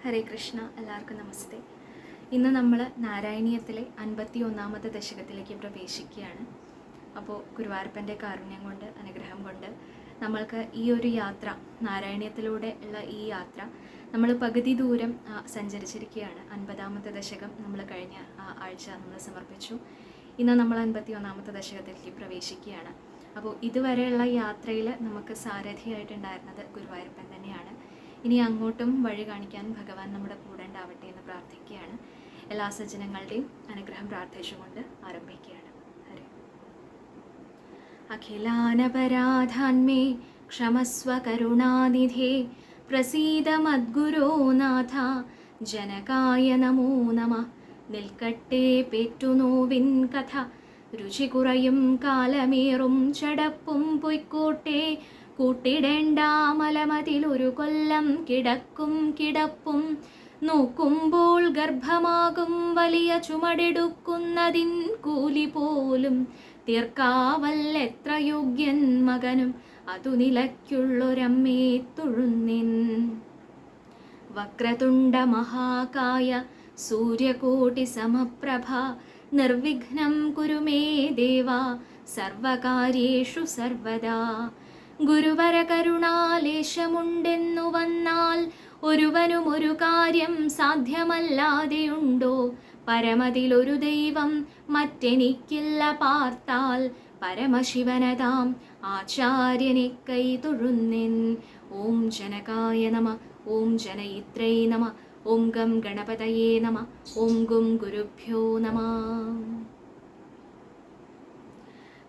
ഹരേ കൃഷ്ണ എല്ലാവർക്കും നമസ്തേ. ഇന്ന് നമ്മൾ നാരായണീയത്തിലെ അൻപത്തി ഒന്നാമത്തെ ദശകത്തിലേക്ക് പ്രവേശിക്കുകയാണ്. അപ്പോൾ ഗുരുവായൂരപ്പന്റെ കാരുണ്യം കൊണ്ട് അനുഗ്രഹം കൊണ്ട് നമ്മൾക്ക് ഈ ഒരു യാത്ര നാരായണീയത്തിലൂടെ ഉള്ള ഈ യാത്ര നമ്മൾ പകുതി ദൂരം സഞ്ചരിച്ചിരിക്കുകയാണ്. അൻപതാമത്തെ ദശകം നമ്മൾ കഴിഞ്ഞ ആഴ്ച നമ്മൾ സമർപ്പിച്ചു. ഇന്ന് നമ്മൾ അൻപത്തി ഒന്നാമത്തെ ദശകത്തിലേക്ക് പ്രവേശിക്കുകയാണ്. അപ്പോൾ ഇതുവരെയുള്ള യാത്രയിൽ നമുക്ക് സാരഥിയായിട്ടുണ്ടായിരുന്നത് ഗുരുവായൂരപ്പൻ തന്നെയാണ്. ഇനി അങ്ങോട്ടും വഴി കാണിക്കാൻ ഭഗവാൻ നമ്മുടെ കൂടെ ഉണ്ടാവട്ടെ എന്ന് പ്രാർത്ഥിക്കുകയാണ്. എല്ലാ സജ്ജനങ്ങളുടെയും അനുഗ്രഹം പ്രാർത്ഥിച്ചുകൊണ്ട് ആരംഭിക്കുകയാണ്. ഹരി. അഖിലാനപരാധാന്മേ ക്ഷമസ്വ കരുണാനിധേ പ്രസീത മദ്ഗുരോ നാഥ ജനകായ നമോ നമ. നിൽക്കട്ടെ പെറ്റുനോവിൻ കഥ രുചി കുറയും കാലമേറും ചടപ്പും പൊയ്ക്കോട്ടെ കൂട്ടിടേണ്ട മലമതിലൊരു കൊല്ലം കിടക്കും കിടപ്പും. നോക്കുമ്പോൾ ഗർഭമാകും വലിയ ചുമടെടുക്കുന്നതിൻ കൂലി പോലും. തീർക്കാവല്ലെത്ര യോഗ്യൻ മകനും അതു നിലയ്ക്കുള്ളൊരമ്മേ തുഴുന്നിൻ. വക്രതുണ്ട മഹാകായ സൂര്യകോടി സമപ്രഭ നിർവിഘ്നം കുരുമേ ദേവ സർവകാര്യേഷു സർവദാ. ഗുരുവര കരുണാലേശമുണ്ടെന്നു വന്നാൽ ഒരുവനും ഒരു കാര്യം സാധ്യമല്ലാതെയുണ്ടോ? പരമതിലൊരു ദൈവം മറ്റെനിക്കില്ല പാർത്താൽ പരമശിവനതാം ആചാര്യനെ കൈ തൊഴുന്നിൻ ഓം ജനകായ നമ ഓം ജനയിത്രൈ നമ ഓം ഗം ഗണപതയേ നമ ഓം ഗും ഗുരുഭ്യോ നമ.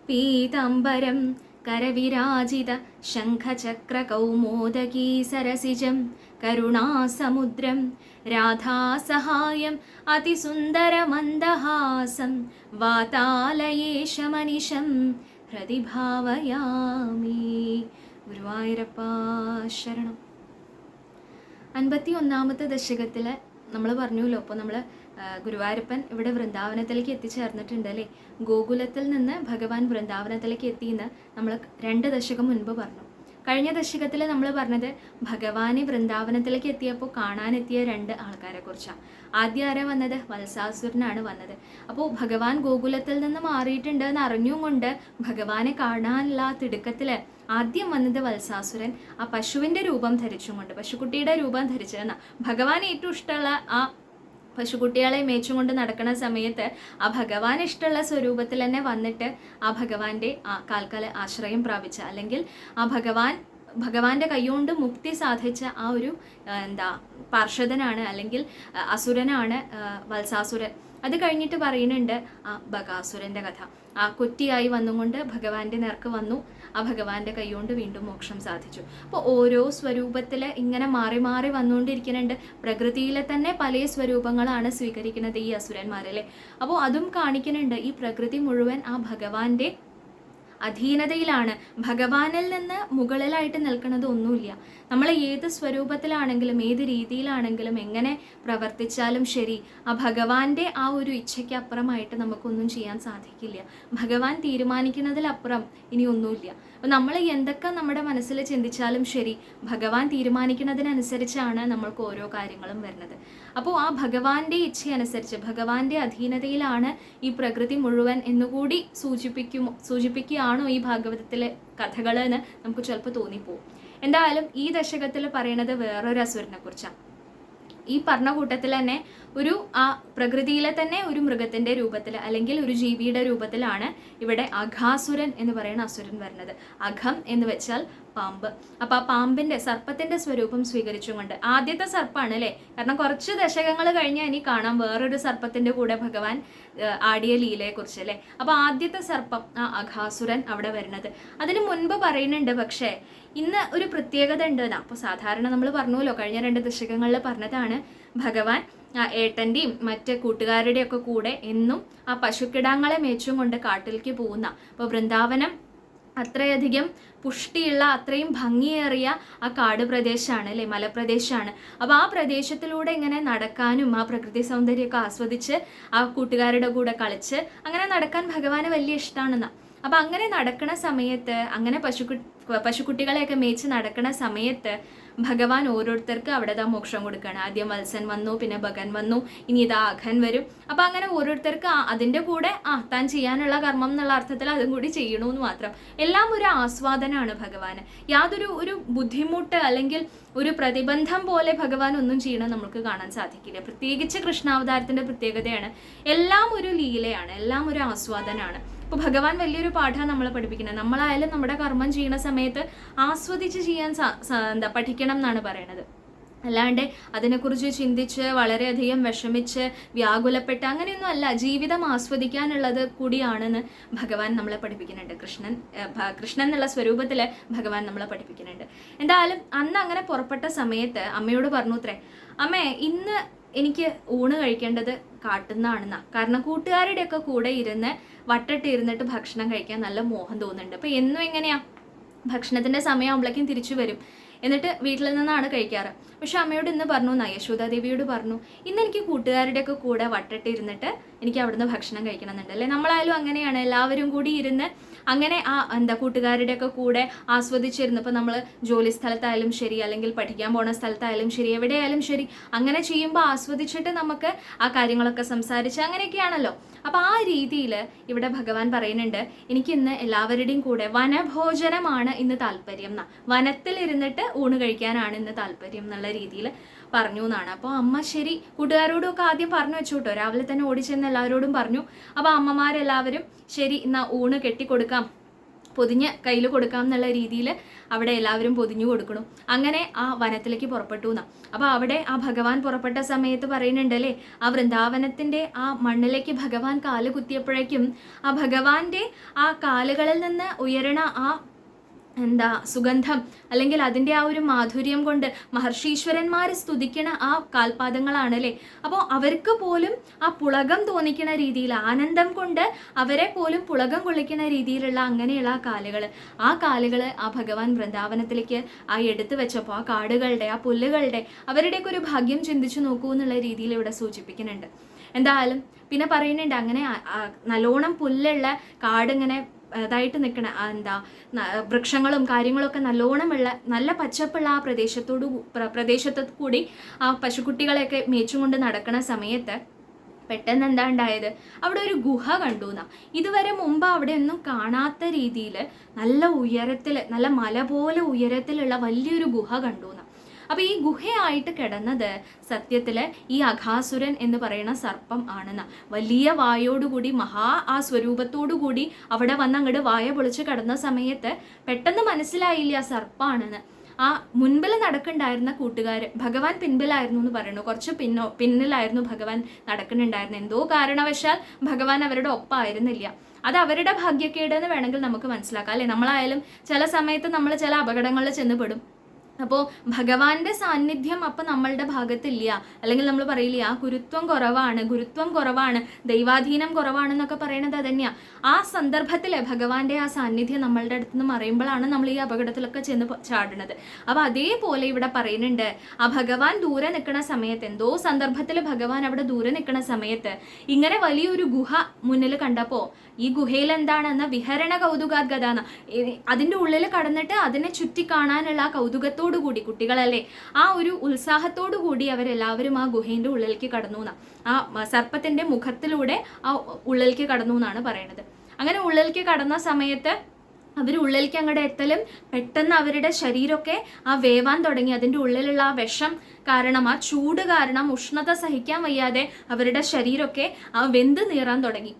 പീതാംബരം കരവിരാജിത ശംഖചക്രകൗമോദകീ സരസിജം. കരുണാസമുദ്രം രാധാസഹായം അതിസുന്ദരമന്ദഹാസം വാതാലയേശമനിശം ഹൃദി ഭാവയാമി ഗുരുവായൂരപ്പ ശരണം. അൻപത്തി ഒന്നാമത്തെ ദശകത്തിൽ നമ്മൾ പറഞ്ഞല്ലോ അപ്പോൾ നമ്മൾ ഗുരുവായൂരപ്പൻ ഇവിടെ വൃന്ദാവനത്തിലേക്ക് എത്തിച്ചേർന്നിട്ടുണ്ട് അല്ലേ? ഗോകുലത്തിൽ നിന്ന് ഭഗവാൻ വൃന്ദാവനത്തിലേക്ക് എത്തിയെന്ന് നമ്മൾ രണ്ട് ദശകം മുൻപ് പറഞ്ഞു. കഴിഞ്ഞ ദശകത്തിൽ നമ്മൾ പറഞ്ഞത് ഭഗവാനെ വൃന്ദാവനത്തിലേക്ക് എത്തിയപ്പോൾ കാണാനെത്തിയ രണ്ട് ആൾക്കാരെ കുറിച്ചാണ്. ആദ്യം ആരാ വന്നത്? വത്സാസുരനാണ് വന്നത്. അപ്പോൾ ഭഗവാൻ ഗോകുലത്തിൽ നിന്ന് മാറിയിട്ടുണ്ട് എന്ന് അറിഞ്ഞും കൊണ്ട് ഭഗവാനെ കാണാനുള്ള തിടുക്കത്തിൽ ആദ്യം വന്നത് വത്സാസുരൻ ആ പശുവിന്റെ രൂപം ധരിച്ചും കൊണ്ട് പശുക്കുട്ടിയുടെ രൂപം ധരിച്ചതെന്നാണ് ഭഗവാൻ ഏറ്റവും ഇഷ്ടമുള്ള ആ പശുക്കുട്ടികളെ മേച്ചും കൊണ്ട് നടക്കുന്ന സമയത്ത് ആ ഭഗവാൻ ഇഷ്ടമുള്ള സ്വരൂപത്തിൽ തന്നെ വന്നിട്ട് ആ ഭഗവാന്റെ ആ കാൽക്കാല ആശ്രയം പ്രാപിച്ച. അല്ലെങ്കിൽ ആ ഭഗവാൻ ഭഗവാന്റെ കൈകൊണ്ട് മുക്തി സാധിച്ച ആ ഒരു എന്താ പാർഷദനാണ് അല്ലെങ്കിൽ അസുരനാണ് വത്സാസുരൻ. അത് കഴിഞ്ഞിട്ട് പറയുന്നുണ്ട് ആ ബകാസുരന്റെ കഥ. ആ കുറ്റിയായി വന്നുകൊണ്ട് ഭഗവാന്റെ നേർക്ക് വന്നു. ആ ഭഗവാന്റെ കൈകൊണ്ട് വീണ്ടും മോക്ഷം സാധിച്ചു. അപ്പോൾ ഓരോ സ്വരൂപത്തിൽ ഇങ്ങനെ മാറി മാറി വന്നുകൊണ്ടിരിക്കുന്നുണ്ട്. പ്രകൃതിയിലെ തന്നെ പല സ്വരൂപങ്ങളാണ് സ്വീകരിക്കുന്നത് ഈ അസുരന്മാരല്ലേ അപ്പോൾ അതും കാണിക്കുന്നുണ്ട് ഈ പ്രകൃതി മുഴുവൻ ആ ഭഗവാന്റെ അധീനതയിലാണ്. ഭഗവാനിൽ നിന്ന് മുകളിലായിട്ട് നിൽക്കുന്നത് ഒന്നുമില്ല. നമ്മൾ ഏത് സ്വരൂപത്തിലാണെങ്കിലും ഏത് രീതിയിലാണെങ്കിലും എങ്ങനെ പ്രവർത്തിച്ചാലും ശരി ആ ഭഗവാന്റെ ആ ഒരു ഇച്ഛയ്ക്ക് അപ്പുറമായിട്ട് നമുക്കൊന്നും ചെയ്യാൻ സാധിക്കില്ല. ഭഗവാൻ തീരുമാനിക്കുന്നതിലപ്പുറം ഇനി ഒന്നുമില്ല. അപ്പം നമ്മൾ എന്തൊക്കെ നമ്മുടെ മനസ്സിൽ ചിന്തിച്ചാലും ശരി ഭഗവാൻ തീരുമാനിക്കുന്നതിനനുസരിച്ചാണ് നമ്മൾക്ക് ഓരോ കാര്യങ്ങളും വരുന്നത്. അപ്പോൾ ആ ഭഗവാന്റെ ഇച്ഛയനുസരിച്ച് ഭഗവാന്റെ അധീനതയിലാണ് ഈ പ്രകൃതി മുഴുവൻ എന്നുകൂടി സൂചിപ്പിക്കുമോ സൂചിപ്പിക്കുകയാണോ ഈ ഭാഗവതത്തിലെ കഥകൾ എന്ന് നമുക്ക് ചിലപ്പോൾ തോന്നിപ്പോവും. എന്തായാലും ഈ ദശകത്തിൽ പറയുന്നത് വേറൊരു അസുരനെ കുറിച്ചാണ്. ഈ പറഞ്ഞ കൂട്ടത്തിൽ തന്നെ ഒരു ആ പ്രകൃതിയിലെ തന്നെ ഒരു മൃഗത്തിന്റെ രൂപത്തിൽ അല്ലെങ്കിൽ ഒരു ജീവിയുടെ രൂപത്തിലാണ് ഇവിടെ അഘാസുരൻ എന്ന് പറയുന്ന അസുരൻ വരുന്നത്. അഘം എന്ന് വെച്ചാൽ പാമ്പ്. അപ്പൊ ആ പാമ്പിന്റെ സർപ്പത്തിന്റെ സ്വരൂപം സ്വീകരിച്ചുകൊണ്ട് ആദ്യത്തെ സർപ്പാണ് അല്ലേ? കാരണം കുറച്ച് ദശകങ്ങൾ കഴിഞ്ഞാൽ ഇനി കാണാം വേറൊരു സർപ്പത്തിന്റെ കൂടെ ഭഗവാൻ ആടിയ ലീലയെ കുറിച്ച് അല്ലേ? അപ്പൊ ആദ്യത്തെ സർപ്പം ആ അഘാസുരൻ അവിടെ വരുന്നത്. അതിന് മുൻപ് പറയുന്നുണ്ട് പക്ഷേ ഇന്ന് ഒരു പ്രത്യേകത ഉണ്ട് എന്നാ അപ്പോൾ സാധാരണ നമ്മൾ പറഞ്ഞല്ലോ കഴിഞ്ഞ രണ്ട് ദശകങ്ങളിൽ പറഞ്ഞതാണ് ഭഗവാൻ ആ ഏട്ടന്റെയും മറ്റ് കൂട്ടുകാരുടെയും ഒക്കെ കൂടെ എന്നും ആ പശുക്കിടാങ്ങളെ മേച്ചും കൊണ്ട് കാട്ടിലേക്ക് പോകുന്ന. അപ്പോൾ വൃന്ദാവനം അത്രയധികം പുഷ്ടിയുള്ള അത്രയും ഭംഗിയേറിയ ആ കാട് പ്രദേശമാണ് അല്ലേ? മലപ്രദേശമാണ് അപ്പോൾ ആ പ്രദേശത്തിലൂടെ ഇങ്ങനെ നടക്കാനും ആ പ്രകൃതി സൗന്ദര്യമൊക്കെ ആസ്വദിച്ച് ആ കൂട്ടുകാരുടെ കൂടെ കളിച്ച് അങ്ങനെ നടക്കാൻ ഭഗവാന് വലിയ ഇഷ്ടമാണെന്നാ അപ്പം അങ്ങനെ നടക്കണ സമയത്ത് അങ്ങനെ പശുക്കു പശുക്കുട്ടികളെയൊക്കെ മേച്ച് നടക്കണ സമയത്ത് ഭഗവാൻ ഓരോരുത്തർക്ക് അവിടെ താ മോക്ഷം കൊടുക്കുകയാണ്. ആദ്യം വത്സൻ വന്നു പിന്നെ ഭഗൻ വന്നു ഇനി ഇതാ അഘൻ വരും. അപ്പം അങ്ങനെ ഓരോരുത്തർക്ക് അതിന്റെ കൂടെ ആ താൻ ചെയ്യാനുള്ള കർമ്മം എന്നുള്ള അർത്ഥത്തിൽ അതും കൂടി ചെയ്യണമെന്ന് മാത്രം. എല്ലാം ഒരു ആസ്വാദനമാണ് ഭഗവാന്. യാതൊരു ഒരു ബുദ്ധിമുട്ട് അല്ലെങ്കിൽ ഒരു പ്രതിബന്ധം പോലെ ഭഗവാൻ ഒന്നും ചെയ്യണം നമുക്ക് കാണാൻ സാധിക്കില്ല. പ്രത്യേകിച്ച് കൃഷ്ണാവതാരത്തിന്റെ പ്രത്യേകതയാണ്. എല്ലാം ഒരു ലീലയാണ്. എല്ലാം ഒരു ആസ്വാദനമാണ് ഇപ്പൊ ഭഗവാൻ വലിയൊരു പാഠമാണ് നമ്മളെ പഠിപ്പിക്കുന്നത് നമ്മളായാലും നമ്മുടെ കർമ്മം ചെയ്യുന്ന സമയത്ത് ആസ്വദിച്ച് ചെയ്യാൻ എന്താ പഠിക്കണം എന്നാണ് പറയണത്. അല്ലാണ്ട് അതിനെക്കുറിച്ച് ചിന്തിച്ച് വളരെയധികം വിഷമിച്ച് വ്യാകുലപ്പെട്ട് അങ്ങനെയൊന്നും അല്ല ജീവിതം ആസ്വദിക്കാനുള്ളത് കൂടിയാണെന്ന് ഭഗവാൻ നമ്മളെ പഠിപ്പിക്കുന്നുണ്ട്. കൃഷ്ണൻ കൃഷ്ണൻ എന്നുള്ള സ്വരൂപത്തിൽ ഭഗവാൻ നമ്മളെ പഠിപ്പിക്കുന്നുണ്ട്. എന്തായാലും അന്ന് അങ്ങനെ പുറപ്പെട്ട സമയത്ത് അമ്മയോട് പറഞ്ഞു അത്രേ അമ്മേ ഇന്ന് എനിക്ക് ഊണ് കഴിക്കേണ്ടത് കാട്ടുന്നതാണെന്നാ. കാരണം കൂട്ടുകാരുടെയൊക്കെ കൂടെ ഇരുന്ന് വട്ടട്ട് ഇരുന്നിട്ട് ഭക്ഷണം കഴിക്കാൻ നല്ല മോഹം തോന്നുന്നുണ്ട്. അപ്പൊ എന്നും എങ്ങനെയാ? ഭക്ഷണത്തിന്റെ സമയമാകുമ്പോഴേക്കും തിരിച്ചു വരും. എന്നിട്ട് വീട്ടിൽ നിന്നാണ് കഴിക്കാറ്. പക്ഷെ അമ്മയോട് ഇന്ന് പറഞ്ഞു എന്നാ യശോദാദേവിയോട് പറഞ്ഞു ഇന്ന് എനിക്ക് കൂട്ടുകാരുടെയൊക്കെ കൂടെ വട്ടിട്ട് ഇരുന്നിട്ട് എനിക്ക് അവിടുന്ന് ഭക്ഷണം കഴിക്കണം എന്നുണ്ട് അല്ലേ? നമ്മളായാലും അങ്ങനെയാണ്. എല്ലാവരും കൂടി ഇരുന്ന് അങ്ങനെ ആ എന്താ കൂട്ടുകാരുടെയൊക്കെ കൂടെ ആസ്വദിച്ചിരുന്നു. ഇപ്പം നമ്മൾ ജോലി സ്ഥലത്തായാലും ശരി അല്ലെങ്കിൽ പഠിക്കാൻ പോണ സ്ഥലത്തായാലും ശരി എവിടെയായാലും ശരി അങ്ങനെ ചെയ്യുമ്പോൾ ആസ്വദിച്ചിട്ട് നമുക്ക് ആ കാര്യങ്ങളൊക്കെ സംസാരിച്ച് അങ്ങനെയൊക്കെയാണല്ലോ. അപ്പം ആ രീതിയിൽ ഇവിടെ ഭഗവാൻ പറയുന്നുണ്ട് എനിക്ക് ഇന്ന് എല്ലാവരുടെയും കൂടെ വനഭോജനമാണ് ഇന്ന് താല്പര്യം എന്നാ വനത്തിൽ ഇരുന്നിട്ട് ഊണ് കഴിക്കാനാണ് ഇന്ന് താല്പര്യം എന്നുള്ള രീതിയിൽ പറഞ്ഞു എന്നാണ് അപ്പോൾ അമ്മ ശരി കൂട്ടുകാരോടും ഒക്കെ ആദ്യം പറഞ്ഞു വെച്ചു കേട്ടോ രാവിലെ തന്നെ ഓടിച്ചെന്ന് എല്ലാവരോടും പറഞ്ഞു. അപ്പോൾ അമ്മമാരെല്ലാവരും ശരി എന്നാ ഊണ് കെട്ടിക്കൊടുക്കാം. പൊതിഞ്ഞ് കയ്യിൽ കൊടുക്കാം എന്നുള്ള രീതിയിൽ അവിടെ എല്ലാവരും പൊതിഞ്ഞു കൊടുക്കണം. അങ്ങനെ ആ വനത്തിലേക്ക് പുറപ്പെട്ടു എന്നാ അപ്പൊ അവിടെ ആ ഭഗവാൻ പുറപ്പെട്ട സമയത്ത് പറയുന്നുണ്ടല്ലേ ആ വൃന്ദാവനത്തിന്റെ ആ മണ്ണിലേക്ക് ഭഗവാൻ കാൽ കുത്തിയപ്പോഴേക്കും ആ ഭഗവാന്റെ ആ കാലുകളിൽ നിന്ന് ഉയരണ ആ എന്താ സുഗന്ധം അല്ലെങ്കിൽ അതിന്റെ ആ ഒരു മാധുര്യം കൊണ്ട് മഹർഷീശ്വരന്മാർ സ്തുതിക്കണ ആ കാൽപാദങ്ങളാണ് അല്ലേ? അപ്പോൾ അവർക്ക് പോലും ആ പുളകം തോന്നിക്കുന്ന രീതിയിൽ ആനന്ദം കൊണ്ട് അവരെ പോലും പുളകം കൊള്ളിക്കുന്ന രീതിയിലുള്ള അങ്ങനെയുള്ള ആ കാലുകൾ ആ കാലുകൾ ആ ഭഗവാൻ വൃന്ദാവനത്തിലേക്ക് ആ എടുത്തു വെച്ചപ്പോൾ ആ കാടുകളുടെ ആ പുല്ലുകളുടെ അവരുടെയൊക്കെ ഒരു ഭാഗ്യം ചിന്തിച്ചു നോക്കൂ എന്നുള്ള രീതിയിൽ ഇവിടെ സൂചിപ്പിക്കുന്നുണ്ട്. എന്തായാലും പിന്നെ പറയുന്നുണ്ട് അങ്ങനെ നല്ലോണം പുല്ലുള്ള കാടിങ്ങനെ ഇതായിട്ട് നിൽക്കണ എന്താ വൃക്ഷങ്ങളും കാര്യങ്ങളൊക്കെ നല്ലോണമുള്ള നല്ല പച്ചപ്പുള്ള ആ പ്രദേശത്തോടു പ്രദേശത്തു കൂടി ആ പശുക്കുട്ടികളെയൊക്കെ മേച്ചുകൊണ്ട് നടക്കുന്ന സമയത്ത് പെട്ടെന്ന് എന്താ ഉണ്ടായത്? അവിടെ ഒരു ഗുഹ കണ്ടു എന്നാ ഇതുവരെ മുമ്പ് അവിടെ ഒന്നും കാണാത്ത രീതിയിൽ നല്ല ഉയരത്തിൽ നല്ല മല പോലെ ഉയരത്തിലുള്ള വലിയൊരു ഗുഹ കണ്ടു എന്നാ അപ്പൊ ഈ ഗുഹയായിട്ട് കിടന്നത് സത്യത്തിൽ ഈ അഘാസുരൻ എന്ന് പറയുന്ന സർപ്പം ആണെന്ന്. വലിയ വായോടുകൂടി മഹാ ആ സ്വരൂപത്തോടുകൂടി അവിടെ വന്ന് അങ്ങോട്ട് വായ പൊളിച്ച് കിടന്ന സമയത്ത് പെട്ടെന്ന് മനസ്സിലായില്ല സർപ്പാണെന്ന്. ആ മുൻപിൽ നടക്കുന്നുണ്ടായിരുന്ന കൂട്ടുകാർ ഭഗവാൻ പിൻപിലായിരുന്നു എന്ന് പറയുന്നു. കുറച്ച് പിന്നോ പിന്നിലായിരുന്നു ഭഗവാൻ നടക്കുന്നുണ്ടായിരുന്നത് എന്തോ കാരണവശാൽ ഭഗവാൻ അവരുടെ ഒപ്പമായിരുന്നില്ല അത് അവരുടെ ഭാഗ്യക്കേട് എന്ന് വേണമെങ്കിൽ നമുക്ക് മനസ്സിലാക്കാം അല്ലെ? നമ്മളായാലും ചില സമയത്ത് നമ്മൾ ചില അപകടങ്ങളിൽ ചെന്ന് പെടും. അപ്പോൾ ഭഗവാന്റെ സാന്നിധ്യം അപ്പം നമ്മളുടെ ഭാഗത്തില്ല. അല്ലെങ്കിൽ നമ്മൾ പറയില്ലേ ആ ഗുരുത്വം കുറവാണ് ഗുരുത്വം കുറവാണ് ദൈവാധീനം കുറവാണെന്നൊക്കെ പറയണത് അതന്നെയാ. ആ സന്ദർഭത്തിൽ ഭഗവാന്റെ ആ സാന്നിധ്യം നമ്മളുടെ അടുത്ത് നിന്ന് പറയുമ്പോഴാണ് നമ്മൾ ഈ അപകടത്തിലൊക്കെ ചെന്ന് ചാടുന്നത് അപ്പോൾ അതേപോലെ ഇവിടെ പറയുന്നുണ്ട് ആ ഭഗവാൻ ദൂരെ നിൽക്കുന്ന സമയത്ത് എന്തോ സന്ദർഭത്തിൽ ഭഗവാൻ അവിടെ ദൂരെ നിൽക്കുന്ന സമയത്ത് ഇങ്ങനെ വലിയൊരു ഗുഹ മുന്നിൽ കണ്ടപ്പോൾ ഈ ഗുഹയിൽ എന്താണെന്ന വിഹരണ കൗതുകാദ്ഗതാന്ന അതിന്റെ ഉള്ളിൽ കടന്നിട്ട് അതിനെ ചുറ്റി കാണാനുള്ള ആ കൗതുകത്തോടു കൂടി കുട്ടികളല്ലേ ആ ഒരു ഉത്സാഹത്തോടു കൂടി അവരെല്ലാവരും ആ ഗുഹേന്റെ ഉള്ളിലേക്ക് കടന്നു എന്നാണ് ആ സർപ്പത്തിന്റെ മുഖത്തിലൂടെ ആ ഉള്ളിലേക്ക് കടന്നു എന്നാണ് പറയണത്. അങ്ങനെ ഉള്ളിലേക്ക് കടന്ന സമയത്ത് അവർ ഉള്ളിലേക്ക് അങ്ങോട്ട് എത്തലും പെട്ടെന്ന് അവരുടെ ശരീരമൊക്കെ ആ വേവാൻ തുടങ്ങി. അതിന്റെ ഉള്ളിലുള്ള ആ വിഷം കാരണം ആ ചൂട് കാരണം ഉഷ്ണത സഹിക്കാൻ വയ്യാതെ അവരുടെ ശരീരമൊക്കെ ആ വെന്ത് നീറാൻ തുടങ്ങി.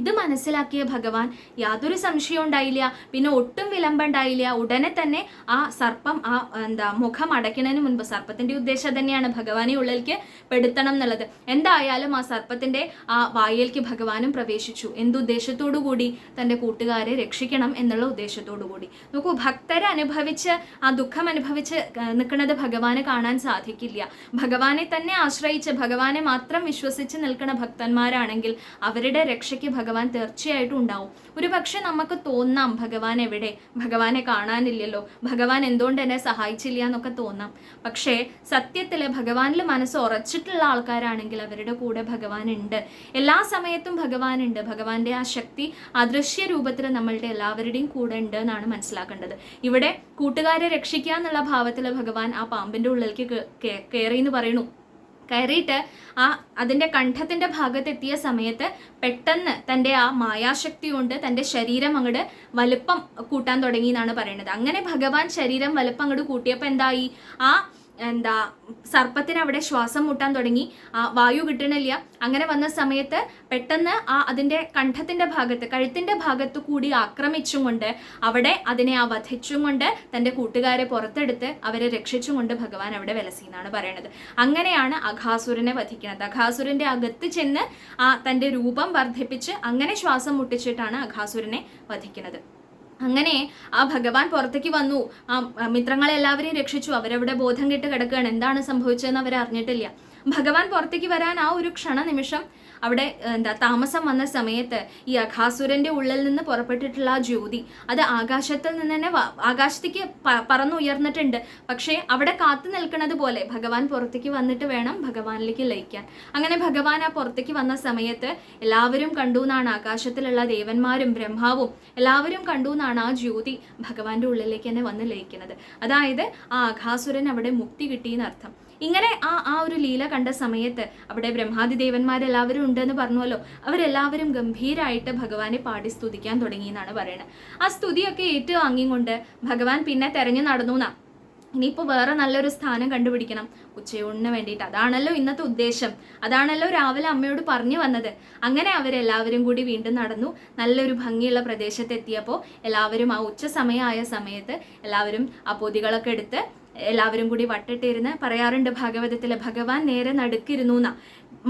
ഇത് മനസ്സിലാക്കിയ ഭഗവാൻ യാതൊരു സംശയവും ഉണ്ടായില്ല. പിന്നെ ഒട്ടും വിളമ്പുണ്ടായില്ല ഉടനെ തന്നെ ആ സർപ്പം ആ എന്താ മുഖം അടയ്ക്കുന്നതിന് മുൻപ് സർപ്പത്തിന്റെ ഉദ്ദേശം തന്നെയാണ് ഭഗവാനെ ഉള്ളിലേക്ക് പെടുത്തണം എന്നുള്ളത്. എന്തായാലും ആ സർപ്പത്തിന്റെ ആ വായിലേക്ക് ഭഗവാനും പ്രവേശിച്ചു. എന്തുദ്ദേശത്തോടു കൂടി തന്റെ കൂട്ടുകാരെ രക്ഷിക്കണം എന്നുള്ള ഉദ്ദേശത്തോടു കൂടി. നോക്കൂ ഭക്തരെ അനുഭവിച്ച് ആ ദുഃഖം അനുഭവിച്ച് നിൽക്കുന്നത് ഭഗവാന് കാണാൻ സാധിക്കില്ല. ഭഗവാനെ തന്നെ ആശ്രയിച്ച് ഭഗവാനെ മാത്രം വിശ്വസിച്ച് നിൽക്കുന്ന ഭക്തന്മാരാണെങ്കിൽ അവരുടെ രക്ഷയ്ക്ക് ഭഗവാൻ തീർച്ചയായിട്ടും ഉണ്ടാവും. ഒരു പക്ഷെ നമുക്ക് തോന്നാം ഭഗവാൻ എവിടെ? ഭഗവാനെ കാണാനില്ലല്ലോ. ഭഗവാൻ എന്തുകൊണ്ട് എന്നെ സഹായിച്ചില്ല എന്നൊക്കെ തോന്നാം. പക്ഷേ സത്യത്തിൽ ഭഗവാനിൽ മനസ്സ് ഉറച്ചിട്ടുള്ള ആൾക്കാരാണെങ്കിൽ അവരുടെ കൂടെ ഭഗവാൻ ഉണ്ട്. എല്ലാ സമയത്തും ഭഗവാൻ ഉണ്ട്. ഭഗവാന്റെ ആ ശക്തി അദൃശ്യ രൂപത്തിൽ നമ്മളുടെ എല്ലാവരുടെയും കൂടെ ഉണ്ട് എന്നാണ് മനസ്സിലാക്കേണ്ടത്. ഇവിടെ കൂട്ടുകാരെ രക്ഷിക്കുക എന്നുള്ള ഭാവത്തിൽ ഭഗവാൻ ആ പാമ്പിന്റെ ഉള്ളിലേക്ക് കയറി എന്ന് പറയുന്നു. കയറിയിട്ട് ആ അതിന്റെ കണ്ഠത്തിന്റെ ഭാഗത്തെത്തിയ സമയത്ത് പെട്ടെന്ന് തന്റെ ആ മായാശക്തി കൊണ്ട് തന്റെ ശരീരം അങ്ങോട്ട് വലുപ്പം കൂട്ടാൻ തുടങ്ങി എന്നാണ് പറയുന്നത്. അങ്ങനെ ഭഗവാൻ ശരീരം വലുപ്പം അങ്ങോട്ട് കൂട്ടിയപ്പോൾ എന്തായി? ആ എന്താ സർപ്പത്തിന് അവിടെ ശ്വാസം മുട്ടാൻ തുടങ്ങി. ആ വായു കിട്ടണില്ല. അങ്ങനെ വന്ന സമയത്ത് പെട്ടെന്ന് ആ അതിന്റെ കണ്ഠത്തിന്റെ ഭാഗത്ത് കഴുത്തിന്റെ ഭാഗത്ത് കൂടി ആക്രമിച്ചും കൊണ്ട് അവിടെ അതിനെ ആ വധിച്ചും കൊണ്ട് തന്റെ കൂട്ടുകാരെ പുറത്തെടുത്ത് അവരെ രക്ഷിച്ചും കൊണ്ട് ഭഗവാൻ അവിടെ വിലസി എന്നാണ് പറയുന്നത് അങ്ങനെയാണ് അഘാസുരനെ വധിക്കുന്നത്. അഘാസുരന്റെ അകത്ത് ചെന്ന് ആ തന്റെ രൂപം വർദ്ധിപ്പിച്ച് അങ്ങനെ ശ്വാസം മുട്ടിച്ചിട്ടാണ് അഘാസുരനെ വധിക്കുന്നത്. അങ്ങനെ ആ ഭഗവാൻ പുറത്തേക്ക് വന്നു. ആ മിത്രങ്ങളെ എല്ലാവരെയും രക്ഷിച്ചു. അവരവിടെ ബോധം കെട്ട് കിടക്കുകയാണ്. എന്താണ് സംഭവിച്ചതെന്ന് അവർ അറിഞ്ഞിട്ടില്ല ഭഗവാൻ പുറത്തേക്ക് വരാൻ ആ ഒരു ക്ഷണ നിമിഷം അവിടെ എന്താ താമസം വന്ന സമയത്ത് ഈ അഘാസുരന്റെ ഉള്ളിൽ നിന്ന് പുറപ്പെട്ടിട്ടുള്ള ആ ജ്യോതി അത് ആകാശത്തിൽ നിന്ന് തന്നെ ആകാശത്തേക്ക് പറന്നുയർന്നിട്ടുണ്ട്. പക്ഷേ അവിടെ കാത്തു നിൽക്കുന്നത് പോലെ ഭഗവാൻ പുറത്തേക്ക് വന്നിട്ട് വേണം ഭഗവാനിലേക്ക് ലയിക്കാൻ. അങ്ങനെ ഭഗവാൻ ആ പുറത്തേക്ക് വന്ന സമയത്ത് എല്ലാവരും കണ്ടു എന്നാണ് ആകാശത്തിലുള്ള ദേവന്മാരും ബ്രഹ്മാവും എല്ലാവരും കണ്ടു എന്നാണ് ആ ജ്യോതി ഭഗവാന്റെ ഉള്ളിലേക്ക് തന്നെ വന്ന് ലയിക്കുന്നത്. അതായത് ആ അഘാസുരൻ അവിടെ മുക്തി കിട്ടിയെന്നർത്ഥം ഇങ്ങനെ ആ ആ ഒരു ലീല കണ്ട സമയത്ത് അവിടെ ബ്രഹ്മാതി ദേവന്മാരെല്ലാവരും ഉണ്ടെന്ന് പറഞ്ഞുവല്ലോ. അവരെല്ലാവരും ഗംഭീരായിട്ട് ഭഗവാനെ പാടി സ്തുതിക്കാൻ തുടങ്ങി എന്നാണ് പറയുന്നത് ആ സ്തുതിയൊക്കെ ഏറ്റുവാങ്ങിക്കൊണ്ട് ഭഗവാൻ പിന്നെ തെരഞ്ഞു നടന്നു എന്നാ. ഇനിയിപ്പോൾ വേറെ നല്ലൊരു സ്ഥാനം കണ്ടുപിടിക്കണം. ഉച്ചയൂണിന് വേണ്ടിയിട്ട്. അതാണല്ലോ ഇന്നത്തെ ഉദ്ദേശം. അതാണല്ലോ രാവിലെ അമ്മയോട് പറഞ്ഞു വന്നത്. അങ്ങനെ അവരെല്ലാവരും കൂടി വീണ്ടും നടന്നു. നല്ലൊരു ഭംഗിയുള്ള പ്രദേശത്തെത്തിയപ്പോൾ എല്ലാവരും ആ ഉച്ച സമയമായ സമയത്ത് എല്ലാവരും ആ പൊതികളൊക്കെ എടുത്ത് എല്ലാവരും കൂടി വട്ടിട്ടിരുന്ന് പറയാറുണ്ട് ഭാഗവതത്തിലെ ഭഗവാൻ നേരെ നടുക്കിരുന്നു എന്നാ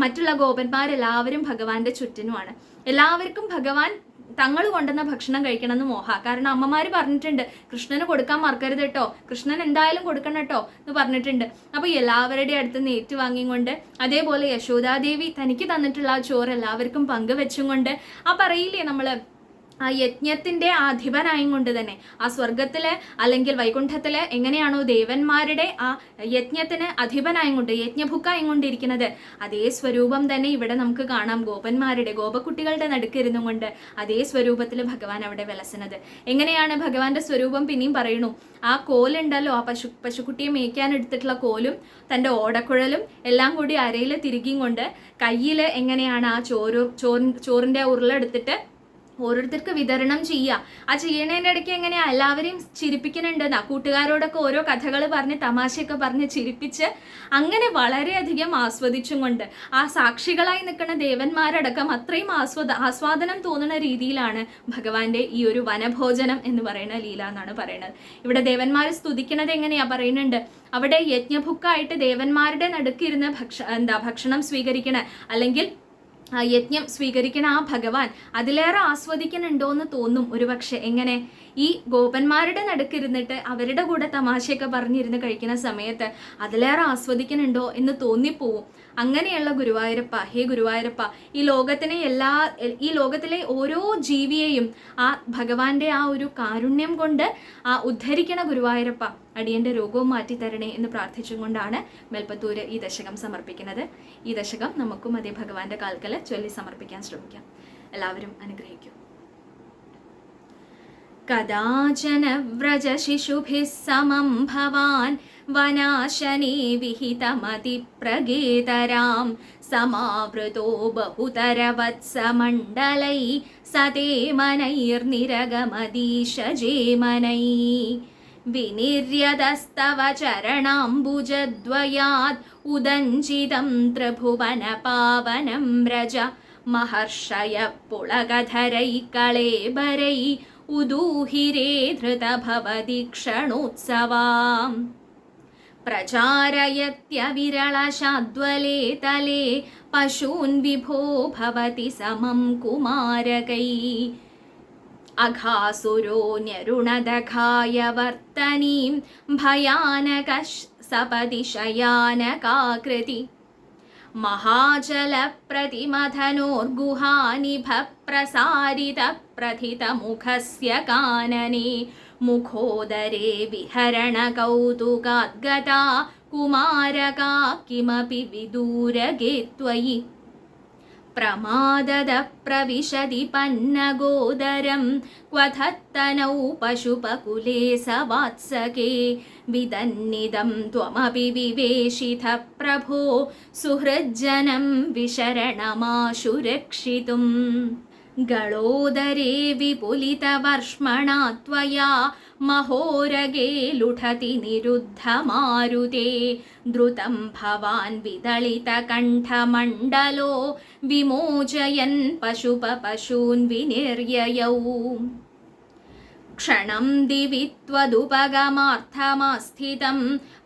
മറ്റുള്ള ഗോപന്മാരെല്ലാവരും ഭഗവാന്റെ ചുറ്റിനുമാണ്. എല്ലാവർക്കും ഭഗവാൻ തങ്ങൾ കൊണ്ടുവന്ന ഭക്ഷണം കഴിക്കണം എന്ന് മോഹ. കാരണം അമ്മമാര് പറഞ്ഞിട്ടുണ്ട് കൃഷ്ണന് കൊടുക്കാൻ മറക്കരുത് കേട്ടോ കൃഷ്ണൻ എന്തായാലും കൊടുക്കണം കേട്ടോ എന്ന് പറഞ്ഞിട്ടുണ്ട്. അപ്പൊ എല്ലാവരുടെ അടുത്ത് നേറ്റ് ഏറ്റുവാങ്ങിക്കൊണ്ട് അതേപോലെ യശോദാദേവി തനിക്ക് തന്നിട്ടുള്ള ആ ചോറ് എല്ലാവർക്കും പങ്കുവെച്ചും കൊണ്ട് ആ പറയില്ലേ നമ്മൾ ആ യജ്ഞത്തിന്റെ അധിപനായും കൊണ്ട് തന്നെ. ആ സ്വർഗത്തിലെ അല്ലെങ്കിൽ വൈകുണ്ഠത്തിലെ എങ്ങനെയാണോ ദേവന്മാരുടെ ആ യജ്ഞത്തിന് അധിപനായും കൊണ്ട് യജ്ഞഭുക്കായും കൊണ്ടിരിക്കുന്നത്. അതേ സ്വരൂപം തന്നെ ഇവിടെ നമുക്ക് കാണാം. ഗോപന്മാരുടെ ഗോപക്കുട്ടികളുടെ നടുക്കിരുന്നും കൊണ്ട് അതേ സ്വരൂപത്തിൽ ഭഗവാൻ അവിടെ വിലസുന്നത് എങ്ങനെയാണ് ഭഗവാന്റെ സ്വരൂപം പിന്നെയും പറയണു ആ കോലുണ്ടല്ലോ ആ പശു പശുക്കുട്ടിയെ മേയ്ക്കാൻ എടുത്തിട്ടുള്ള കോലും തന്റെ ഓടക്കുഴലും എല്ലാം കൂടി അരയിൽ തിരികിയും കൊണ്ട് കയ്യിൽ എങ്ങനെയാണ് ആ ചോറ് ചോറിൻ ചോറിന്റെ ഉരുളെടുത്തിട്ട് ഓരോരുത്തർക്ക് വിതരണം ചെയ്യുക ആ ചെയ്യണേന്റെ ഇടയ്ക്ക് എങ്ങനെയാ എല്ലാവരെയും ചിരിപ്പിക്കുന്നുണ്ട് കൂട്ടുകാരോടൊക്കെ ഓരോ കഥകൾ പറഞ്ഞ് തമാശയൊക്കെ പറഞ്ഞ് ചിരിപ്പിച്ച് അങ്ങനെ വളരെയധികം ആസ്വദിച്ചും കൊണ്ട് ആ സാക്ഷികളായി നിൽക്കുന്ന ദേവന്മാരടക്കം അത്രയും ആസ്വദ ആസ്വാദനം തോന്നുന്ന രീതിയിലാണ് ഭഗവാന്റെ ഈ ഒരു വനഭോജനം എന്ന് പറയുന്ന ലീല എന്നാണ് പറയുന്നത്. ഇവിടെ ദേവന്മാർ സ്തുതിക്കുന്നത് എങ്ങനെയാ പറയുന്നുണ്ട്? അവിടെ യജ്ഞഭുക്കായിട്ട് ദേവന്മാരുടെ നടുക്കിരുന്ന് ഭക്ഷ എന്താ ഭക്ഷണം സ്വീകരിക്കണ അല്ലെങ്കിൽ യജ്ഞം സ്വീകരിക്കുന്ന ആ ഭഗവാൻ അതിലേറെ ആസ്വദിക്കണുണ്ടോ എന്ന് തോന്നും ഒരുപക്ഷെ. എങ്ങനെ? ഈ ഗോപന്മാരുടെ നടുക്കിരുന്നിട്ട് അവരുടെ കൂടെ തമാശയൊക്കെ പറഞ്ഞിരുന്ന് കഴിക്കുന്ന സമയത്ത് അതിലേറെ ആസ്വദിക്കണുണ്ടോ എന്ന് തോന്നിപ്പോവും. അങ്ങനെയുള്ള ഗുരുവായൂരപ്പ ഹേ ഗുരുവായൂരപ്പ ഈ ലോകത്തിനെ എല്ലാ ഈ ലോകത്തിലെ ഓരോ ജീവിയെയും ആ ഭഗവാന്റെ ആ ഒരു കാരുണ്യം കൊണ്ട് ആ ഉദ്ധരിക്കണ ഗുരുവായൂരപ്പ അടിയന്റെ രോഗവും മാറ്റിത്തരണേ എന്ന് പ്രാർത്ഥിച്ചുകൊണ്ടാണ് മെൽപ്പത്തൂര് ഈ ദശകം സമർപ്പിക്കുന്നത്. ഈ ദശകം നമുക്കും അതേ ഭഗവാന്റെ കാൽക്കൽ ചൊല്ലി സമർപ്പിക്കാൻ ശ്രമിക്കാം. എല്ലാവരും അനുഗ്രഹിക്കും. കഥാചന വ്രജ ശിശുഭിസമം ഭവാൻ वनाशने विहितमतिप्रगेतरां समावृतो बहुतरवत्समण्डलै सते मनैर्निरगमदीशजेमनै विनिर्यतस्तव चरणाम्बुजद्वयात् उदञ्चितं त्रिभुवनपावनं व्रज महर्षय पुळगधरैकळेबरै उदूहिरे धृतभवति प्रचारयत्यविरलशाद्वले तले पशून् विभो भवति समं कुमारकै। अघासुरो न्यरुणदघाय वर्तनीं भयानकः सपदि शयानकाकृति महाजलप्रतिमथनोर्गुहानिभप्रथितमुखस्य कानने മുഖോദരേ വിഹരണ കൗതുകാദ്ഗതാ കുമാരകാ കിമപി വിദൂരഗേ ത്വയി പ്രമാദത പ്രവിശതി പന്നഗോദരം ക്വധത്തനൗ പശുപകുലേ സവാത്സകേ വിദന്നിതം ത്വമപി വിവേശിത പ്രഭോ സുഹൃജ്ജനം വിശരണമാശുരക്ഷിതും रक्षितुम् गळोदरे विपुलितवर्ष्मणा त्वया महोरगे लुठति निरुद्धमारुते द्रुतं भवान् विदलितकण्ठमण्डलो विमोचयन् पशुपपशून् विनिर्ययौ क्षणं दिवि त्वदुपगमार्थमास्थितं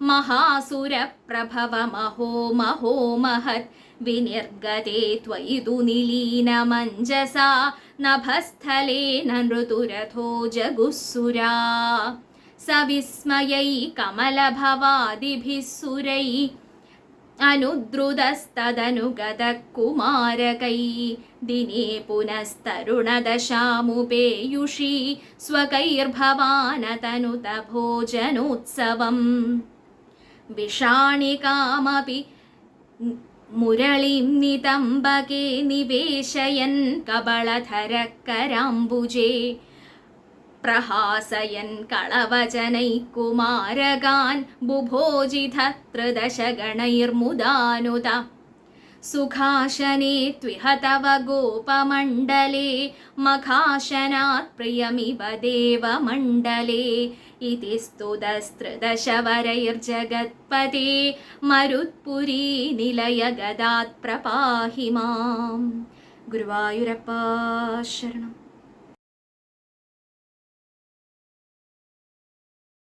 महासुरप्रभवमहो महो महत् विनिर्गते त्वयि तु निलीनमञ्जसा नभस्थलेन नृतुरथो जगुःसुरा सविस्मयै कमलभवादिभिः सुरै अनुद्रुतस्तदनुगतः कुमारकै दिने पुनस्तरुणदशामुपेयुषी स्वकैर्भवानतनुत മുരളിം നിതംബകേ നിവേശയൻ കബളധരക്കരാംബുജേ. പ്രഹാസയൻ കളവചനൈ കുമാരകാൻ ബുഭോജിധ ത്രിദശഗണൈർമുദാനുത. സുഖാശനെ ത്വിഹ തവ ഗോപമണ്ഡലേ മഖാശനാത് പ്രിയമിവ ദേവമണ്ഡലേ. ഇതി സ്തുതസ്ത്രിദശവരൈർജഗത്പതേ മരുത്പുരീ നിലയ ഗദാത് പ്രപാഹി മാം. ഗുരുവായൂരപ്പ ശരണം.